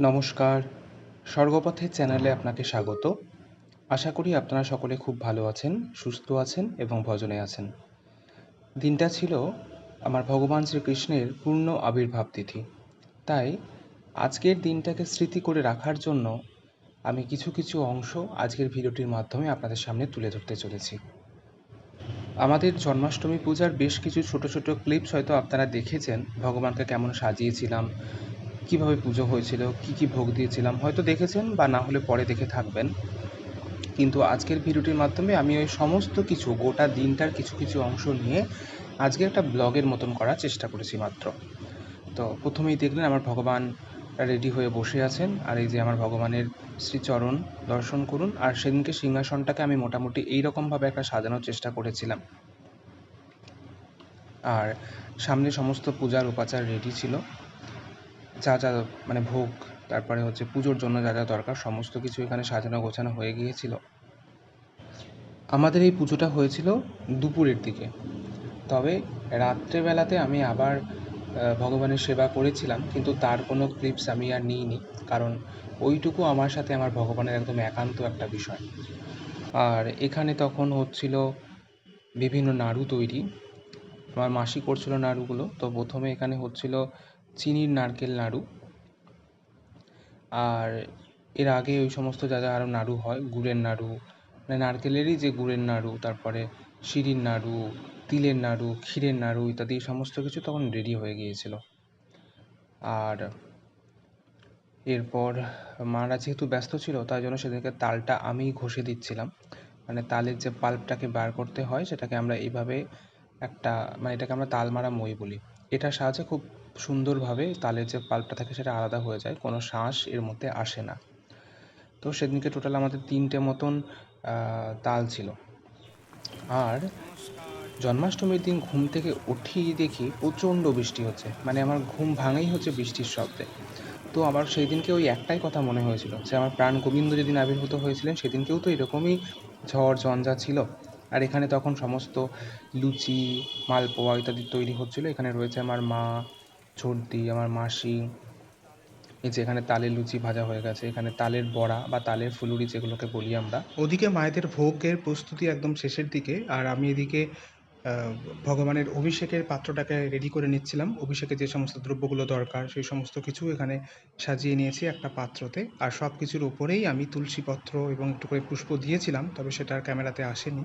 নমস্কার। স্বর্গপথের চ্যানেলে আপনাকে স্বাগত। আশা করি আপনারা সকলে খুব ভালো আছেন, সুস্থ আছেন এবং ভজনে আছেন। দিনটা ছিল আমার ভগবান শ্রীকৃষ্ণের পূর্ণ আবির্ভাব তিথি। তাই আজকের দিনটাকে স্মৃতি করে রাখার জন্য আমি কিছু কিছু অংশ আজকের ভিডিওটির মাধ্যমে আপনাদের সামনে তুলে ধরতে চলেছি। আমাদের জন্মাষ্টমী পূজার বেশ কিছু ছোট ছোট ক্লিপস হয়তো আপনারা দেখেছেন, ভগবানকে কেমন সাজিয়েছিলাম কীভাবে পুজো হয়েছিল, কি কি ভোগ দিয়েছিলাম, হয়তো দেখেছেন বা না হলে পরে দেখে থাকবেন। কিন্তু আজকের ভিডিওটির মাধ্যমে আমি ওই সমস্ত কিছু, গোটা দিনটার কিছু কিছু অংশ নিয়ে আজকে একটা ব্লগের মতন করার চেষ্টা করেছি মাত্র। তো প্রথমেই দেখলেন আমার ভগবান রেডি হয়ে বসে আছেন, আর এই যে আমার ভগবানের শ্রীচরণ দর্শন করুন, আর সেদিনকে সিংহাসনটাকে আমি মোটামুটি এইরকমভাবে একটা সাজানোর চেষ্টা করেছিলাম। আর সামনে সমস্ত পূজার উপাচার রেডি ছিল। যা যা মানে ভোগ, তারপরে হচ্ছে পুজোর জন্য যা যা দরকার, সমস্ত কিছু এখানে সাজানো গোছানো হয়ে গিয়েছিল। আমাদের এই পুজোটা হয়েছিল দুপুরের দিকে। তবে রাত্রেবেলাতে আমি আবার ভগবানের সেবা করেছিলাম, কিন্তু তার কোনো ক্লিপস আমি আর নিইনি, কারণ ওইটুকু আমার সাথে আমার ভগবানের একদম একান্ত একটা বিষয়। আর এখানে তখন হচ্ছিল বিভিন্ন নাড়ু তৈরি। আমার মাসি করছিল নাড়ুগুলো, তো প্রথমে এখানে হচ্ছিল চিনির নারকেল নাড়ু। আর এর আগে ওই সমস্ত যা যা আরও নাড়ু হয়, গুড়ের নাড়ু মানে নারকেলেরই যে গুড়ের নাড়ু, তারপরে শিরির নাড়ু, তিলের নাড়ু, ক্ষীরের নাড়ু ইত্যাদি সমস্ত কিছু তখন রেডি হয়ে গিয়েছিল। আর এরপর মারা যেহেতু ব্যস্ত ছিল, তাই জন্য সেদিনকে তালটা আমিই ঘষে দিচ্ছিলাম। মানে তালের যে পাল্পটাকে বার করতে হয়, সেটাকে আমরা এইভাবে একটা মানে এটাকে আমরা তাল মারা মই বলি। এটার সাহায্যে খুব সুন্দরভাবে তালের যে পাল্পটা থাকে সেটা আলাদা হয়ে যায়, কোনো শ্বাস এর মধ্যে আসে না। তো সেদিনকে টোটাল আমাদের তিনটে মতন তাল ছিল। আর জন্মাষ্টমীর দিন ঘুম থেকে উঠেই দেখি প্রচণ্ড বৃষ্টি হচ্ছে। মানে আমার ঘুম ভাঙেই হচ্ছে বৃষ্টির শব্দে। তো আমার সেই দিনকে ওই একটাই কথা মনে হয়েছিল যে আমার প্রাণ গোবিন্দ যেদিন আবির্ভূত হয়েছিলেন, সেদিনকেও তো এরকমই ঝড়, ঝঞ্ঝা ছিল। আর এখানে তখন সমস্ত লুচি, মালপোয়া ইত্যাদি তৈরি হচ্ছিল। এখানে রয়েছে আমার মা ছোটদি আমার মাসি, এই যে এখানে তালের লুচি ভাজা হয়ে গেছে, এখানে তালের বড়া বা তালের ফুলুরি যেগুলোকে বলি আমরা। ওদিকে মায়েদের ভোগের প্রস্তুতি একদম শেষের দিকে, আর আমি এদিকে ভগবানের অভিষেকের পাত্রটাকে রেডি করে নিচ্ছিলাম। অভিষেকে যে সমস্ত দ্রব্যগুলো দরকার, সেই সমস্ত কিছু এখানে সাজিয়ে নিয়েছি একটা পাত্রতে। আর সব কিছুর ওপরেই আমি তুলসীপত্র এবং একটু করে পুষ্প দিয়েছিলাম, তবে সেটা আর ক্যামেরাতে আসেনি।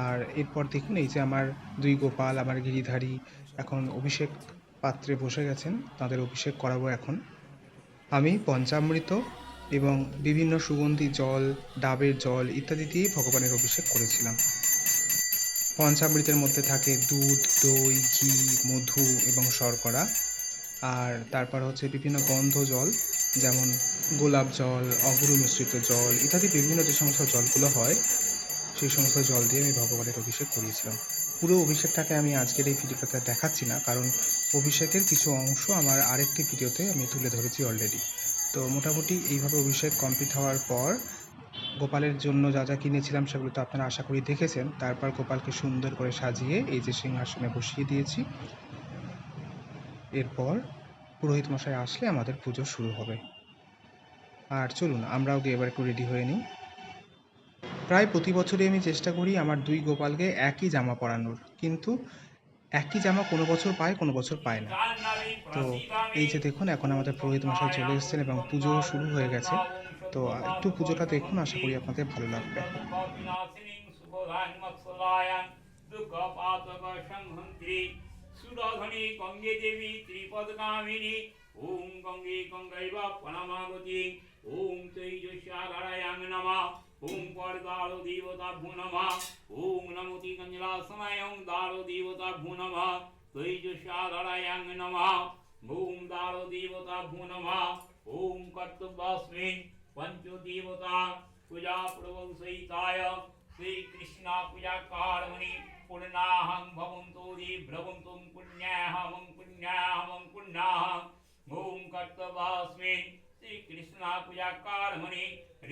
আর এরপর দেখুন, এই যে আমার দুই গোপাল, আমার গিরিধারী, এখন অভিষেক পাত্রে বসে গেছেন, তাদের অভিষেক করাবো এখন। আমি পঞ্চামৃত এবং বিভিন্ন সুগন্ধি জল, ডাবের জল ইত্যাদি দিয়ে ভগবানের অভিষেক করেছিলাম। পঞ্চামৃতের মধ্যে থাকে দুধ, দই, ঘি, মধু এবং শর্করা। আর তারপর হচ্ছে বিভিন্ন গন্ধ জল, যেমন গোলাপ জল, অগুরু মিশ্রিত জল ইত্যাদি বিভিন্ন যে সমস্ত জলগুলো হয়, সেই সমস্ত জল দিয়ে আমি ভগবানের অভিষেক করিয়েছিলাম। পুরো অভিষেকটাকে আমি আজকের এই ভিডিওটাতে দেখাচ্ছি না, কারণ অভিষেকের কিছু অংশ আমার আরেকটি ভিডিওতে আমি তুলে ধরেছি অলরেডি তো মোটামুটি এইভাবে অভিষেক কমপ্লিট হওয়ার পর গোপালের জন্য যা যা কিনেছিলাম সেগুলো তো আপনারা আশা করি দেখেছেন। তারপর গোপালকে সুন্দর করে সাজিয়ে এই যে সিংহাসনে বসিয়ে দিয়েছি। এরপর পুরোহিত মশাই আসলে আমাদের পুজো শুরু হবে। আর চলুন, আমরাও গিয়ে এবার একটু রেডি হয়ে নিই। প্রায় প্রতি বছরই আমি চেষ্টা করি আমার দুই গোপালকে একই জামা পরানোর। কিন্তু একই জামা কোনো বছর পায়, কোনো বছর পায় না। তো এই যে দেখুন, এখন আমাদের পুরোহিত মশাই চলে এসেছেন এবং পুজো শুরু হয়ে গেছে। তো একটু পুজোটা দেখুন, আশা করি আপনাদের ভালো লাগবে। গঙ্গে দেবী ত্রিপদগামিনী ওম গঙ্গে নমঃ নমঃ ওম নমতি গঞ্জলাসনয়ং দালো দেবতাভ্যো নমঃ তৈজস্যাধারায়াং নমঃ ওম দালো দেবতাভ্যো নমঃ ওম কর্তব্যস্মিন পঞ্চদেবতা পূজা প্রবংসহিতায় শ্রীকৃষ্ণ পূজা কারমণি পুণ্যাহং ভবন্তু হি ভ্রবন্তুম পুণ্যাহং পুণ্যাহং পুণ্যাহং ওম কর্তব্যস্মিন শ্রীকৃষ্ণ পূজা কারমণি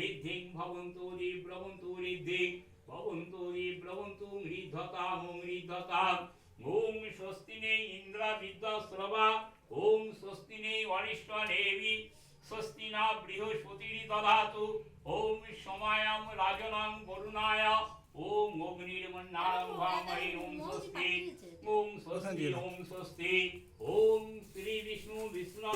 ঋদ্ধিং ভবন্তু হি ভ্রবন্তু ঋদ্ধিং, ভবন্তু হি ভ্রবন্তু ঋদ্ধতাম ঋদ্ধতাম ওম স্বস্তি নে ইন্দ্র বিদ্যা শ্রবা ওম স্বস্তি নে অরিষ্ট দেবী স্বস্তি না বৃহস্পতির দদাতু ওম সমায়াম রাজনাং বরুণায়, ওম অগ্নির্মন্নাং ভামহি ওম স্বস্তি ওম স্বস্তি ওম স্বস্তি। ওম শ্রী বিষ্ণু বিষ্ণু।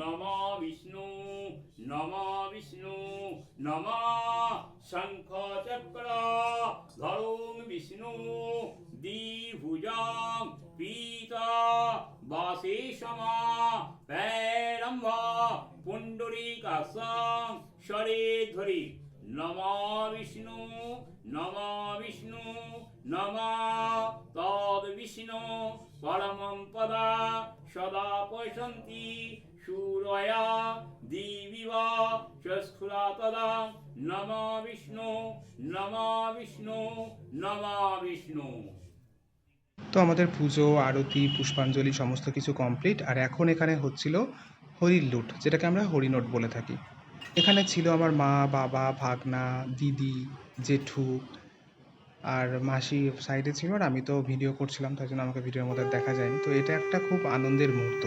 নম বিষ্ণু নম বিষ্ণু, নম শঙ্খ চক্র ধরুং বিষ্ণু দ্বিভুজাং পীতা বাসে সমা পেরম্ভ পুণ্ডরীকাসং শরে ধরি নম বিষ্ণু নম বিষ্ণু, নম তদ বিষ্ণু পরমং পদা সদা পশন্তি সূরয়া দিবিব তদা নম বিষ্ণু নম বিষ্ণু নম বিষ্ণু তো আমাদের পুজো, আরতি, পুষ্পাঞ্জলি সমস্ত কিছু কমপ্লিট আর এখন এখানে হচ্ছিল হরির লুট, যেটাকে আমরা হরিনোট বলে থাকি। এখানে ছিল আমার মা, বাবা, ভাগনা, দিদি, জেঠু, আর মাসি সাইডে ছিল আর আমি তো ভিডিও করছিলাম তাই জন্য আমাকে ভিডিওর মধ্যে দেখা যায়নি। তো এটা একটা খুব আনন্দের মুহূর্ত।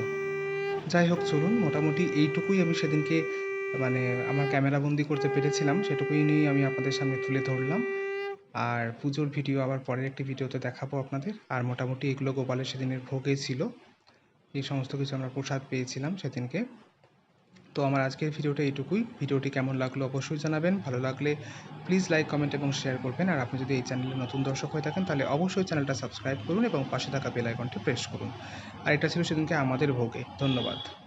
যাই হোক, চলুন, মোটামুটি এইটুকুই আমি সেদিনকে মানে আমার ক্যামেরা বন্দি করতে পেরেছিলাম। সেটুকুই নিয়েই আমি আপনাদের সামনে তুলে ধরলাম। আর পুজোর ভিডিও আবার পরের একটি ভিডিওতে দেখাবো আপনাদের। আর মোটামুটি এগুলো গোপালের সেদিনের ভোগে ছিল। এই সমস্ত কিছু আমরা প্রসাদ পেয়েছিলাম সেদিনকে। তো আমার আজকের ভিডিওটা এইটুকুই। ভিডিওটি কেমন লাগল অবশ্যই জানাবেন। ভালো লাগলে প্লিজ লাইক কমেন্ট এবং শেয়ার করবেন। আর আপনি যদি এই চ্যানেলে নতুন দর্শক হয়ে থাকেন, তাহলে অবশ্যই চ্যানেলটা সাবস্ক্রাইব করুন এবং পাশে থাকা বেল আইকনটি প্রেস করুন। আর এটা ছিল সেদিনকে আমাদের ভোগে। ধন্যবাদ।